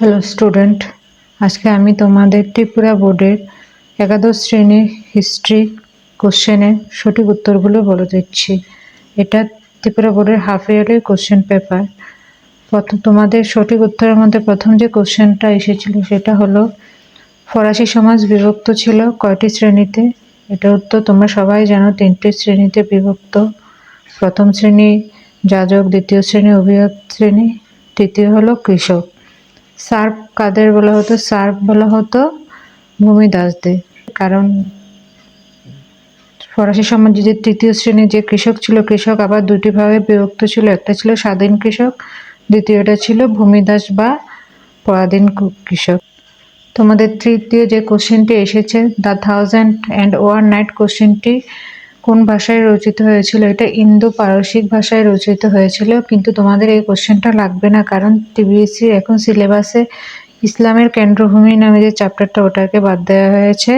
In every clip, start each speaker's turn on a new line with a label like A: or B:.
A: Hello student আজকে আমি তোমাদের ত্রিপুরা বোর্ডের একাদশ শ্রেণির হিস্ট্রি কোশ্চেনের সঠিক উত্তরগুলো বলে দিচ্ছি। এটা ত্রিপুরা বোর্ডের হাফ ইয়ারলি কোশ্চেন পেপার প্রথম, তোমাদের সঠিক উত্তরের মধ্যে প্রথম যে কোশ্চেনটা এসেছিল সেটা হলো, ফরাসি সমাজ বিভক্ত ছিল কয়টি শ্রেণীতে? এটা উত্তর তোমরা সবাই জানো, তিনটি শ্রেণীতে বিভক্ত। প্রথম শ্রেণি যাজক, দ্বিতীয় শ্রেণি অভিজাত শ্রেণি, তৃতীয় হলো কৃষক। সার্প কাদের বলা হতো? সার্প বলা হতো ভূমিদাসদের। কারণ ফরাসি সমাজে যে তৃতীয় শ্রেণির যে কৃষক ছিল, কৃষক আবার দুটি ভাগে বিভক্ত ছিল। একটা ছিল স্বাধীন কৃষক, দ্বিতীয়টা ছিল ভূমিদাস বা পরাধীন কৃষক। তোমাদের তৃতীয় যে কোশ্চেনটি এসেছে the thousand and one night কোশ্চেনটি কোন ভাষায় রচিত হয়েছিল? এটা ইন্দো পারসিক ভাষায় রচিত হয়েছিল, কিন্তু তোমাদের এই কোশ্চেনটা লাগবে না, কারণ টিবিএসসি এখন সিলেবাসে ইসলামের কেন্দ্রভূমি নামে যে চ্যাপ্টারটা ওটাকে বাদ দেওয়া হয়েছে,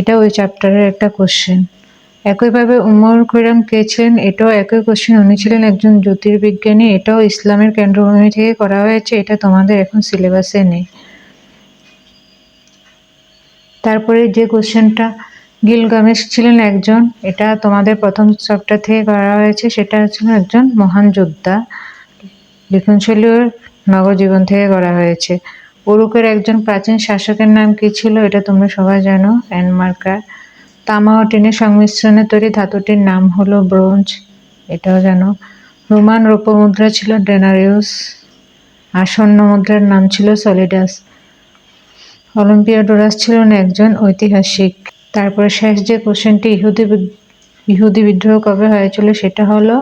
A: এটা ওই চ্যাপ্টারের একটা কোশ্চেন একইভাবে উমর খৈরাম কে ছিলেন? এটাও একই কোশ্চেন উনি ছিলেন একজন জ্যোতির্বিজ্ঞানী, এটাও ইসলামের কেন্দ্রভূমি থেকে করা হয়েছে, এটা তোমাদের এখন সিলেবাসে নেই। তারপরে যে কোশ্চেনটা গিলগামেশ ছিলেন একজন, এটা তোমাদের প্রথম চ্যাপ্টার থেকে করা হয়েছে, সেটা ছিল একজন মহান যোদ্ধা। লিখনশৈলীর নগর জীবন থেকে করা হয়েছে। উরুকের একজন প্রাচীন শাসকের নাম কি ছিল, এটা তোমরা সবাই জানো অ্যানমার্কার তামা ও টিনের সংমিশ্রণে তৈরি ধাতুটির নাম হলো ব্রোঞ্জ, এটাও জানো। রোমান রৌপ্য মুদ্রা ছিল ডেনারিউস স্বর্ণ মুদ্রার নাম ছিল সলিডাস। অলিম্পিয়াডোরাস ছিলেন একজন ঐতিহাসিক তারপরে শেষ যে কোশ্চেনটি ইহুদি ইহুদি বিদ্রোহ কবে হয়েছিল সেটা হলো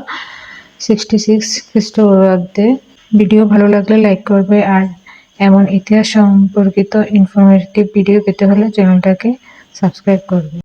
A: সিক্সটি সিক্স খ্রিস্টপূর্বাব্দে ভিডিও ভালো লাগলে লাইক করবে আর এমন ইতিহাস সম্পর্কিত ইনফরমেটিভ ভিডিও পেতে হলে চ্যানেলটাকে সাবস্ক্রাইব করবে।